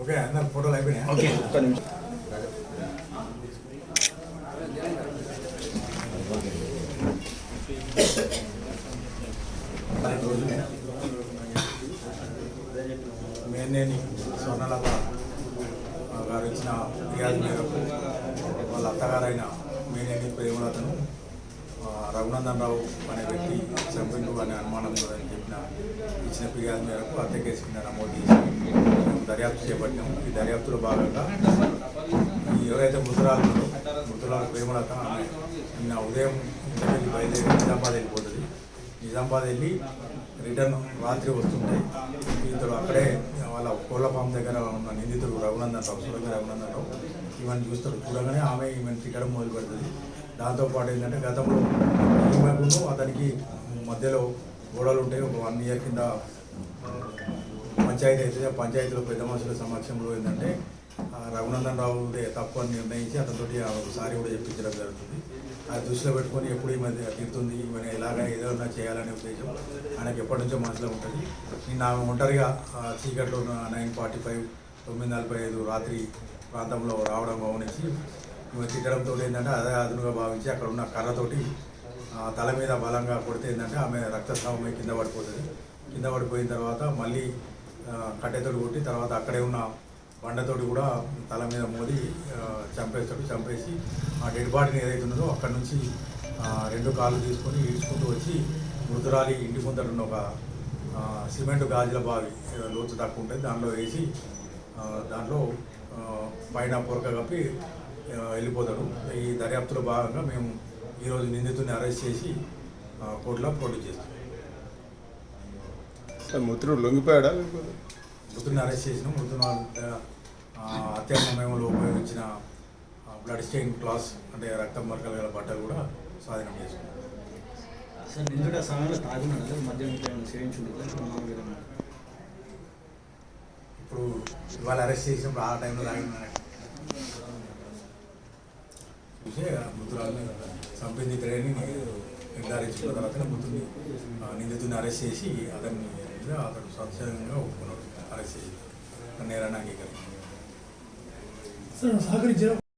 Okay అందరు ఫోటోలు అయిపోయినాయి? ఓకే ఒక్క నిమిషం. మేనేని సోనాలమ్మ గారు ఇచ్చిన ఫిర్యాదు మేరకు వాళ్ళ అత్తగారైన మేనేని ప్రేమలతను రఘునందన్ రావు అనే వ్యక్తి చంపిండు అనే అనుమానం అని చెప్పిన ఇచ్చిన ఫిర్యాదు మేరకు హత్య కేసు కింద నమోదు చేసి మేము దర్యాప్తు చేపట్టాము. ఈ దర్యాప్తులో భాగంగా ఈ ఎవరైతే మృతురాలు మృతురాలు ప్రేమలత ఆమె నిన్న ఉదయం ఇంటికి వెళ్ళి బయలుదేరి నిజామాబాద్ వెళ్ళిపోతుంది. నిజామాబాద్ వెళ్ళి రిటర్న్ రాత్రి వస్తుంటాయి ఇతడు అక్కడే వాళ్ళ కోళ్ళ ఫామ్ దగ్గర ఉన్న నిందితుడు రఘునందన్ రావు సురగ రఘునందన్ రావు ఈమెను చూస్తాడు చూడగానే ఆమె ఈమెను తిట్టడం మొదలు పెడుతుంది దాంతోపాటు ఏంటంటే గతంలో ఈమెకును అతనికి మధ్యలో గొడవలు ఉంటాయి. ఒక వన్ ఇయర్ కింద పంచాయతీ అయితే పంచాయతీలో పెద్ద మనుషుల సమక్షంలో ఏంటంటే రఘునందన్ రావుదే తప్పు అని నిర్ణయించి అతనితోటి ఆ ఒకసారి కూడా చెప్పించడం జరుగుతుంది. అది దృష్టిలో పెట్టుకొని ఎప్పుడు ఈ మధ్య తీరుతుంది ఈమె ఎలాగ ఏదైనా చేయాలనే ఉద్దేశం ఆయనకి ఎప్పటి నుంచో మనసులో ఉంటుంది. నిన్న ఆమె ఒంటరిగా చీకట్లో నైన్ ఫార్టీ ఫైవ్ తొమ్మిది నలభై ఐదు రాత్రి ప్రాంతంలో రావడం గమనించి తిట్టడంతో ఏంటంటే అదే అదునుగా భావించి అక్కడ ఉన్న కర్రతోటి తల మీద బలంగా కొడితే ఏంటంటే ఆమె రక్తస్రావం కింద పడిపోతుంది. కింద పడిపోయిన తర్వాత మళ్ళీ కట్టెతోటి కొట్టి తర్వాత అక్కడే ఉన్న బండతోటి కూడా తల మీద మోది చంపేస్తాడు చంపేసి ఆ డెడ్ బాడీని ఏదైతే ఉన్నదో అక్కడ నుంచి రెండు కాళ్ళు తీసుకొని ఈడ్చుకుంటూ వచ్చి మృతురాలి ఇంటి ముందర ఉన్న ఒక సిమెంట్ గాజుల బావి లోతు తక్కువ ఉంటుంది దానిలో వేసి దాంట్లో పైన పొరక కప్పి వెళ్ళిపోతాడు. ఈ దర్యాప్తులో భాగంగా మేము ఈరోజు నిందితుడిని అరెస్ట్ చేసి కోర్టులో ప్రొడ్యూస్ చేస్తాం. సార్ మృతుడు లొంగిపోయాడా మృతుడిని అరెస్ట్ చేసిన మృతుని హత్యా సమయంలో ఉపయోగించిన బ్లడ్ స్టెయిన్ క్లాస్ అంటే రక్తం మరకలు గల బట్టలు కూడా స్వాధీనం చేసుకున్నాం సార్ నిందుడు ఆ సమయంలో తాగున్నాడు సార్ మద్యం ఏమైనా సేవించుండే ఇప్పుడు ఇవాళ అరెస్ట్ చేసినప్పుడు ఆ టైంలో తాగిన చూసే మృతురాలని చంపింది నిర్ధారించుకున్న తర్వాత మృతుని ఆ, నిందితుడిని అరెస్ట్ చేసి అతన్ని అతను స్వచ్ఛంగా ఒప్పుకున్నాడు. అరెస్ట్ చేసి నేరాన్ని అంగీకరించాడు. సహకరించారు?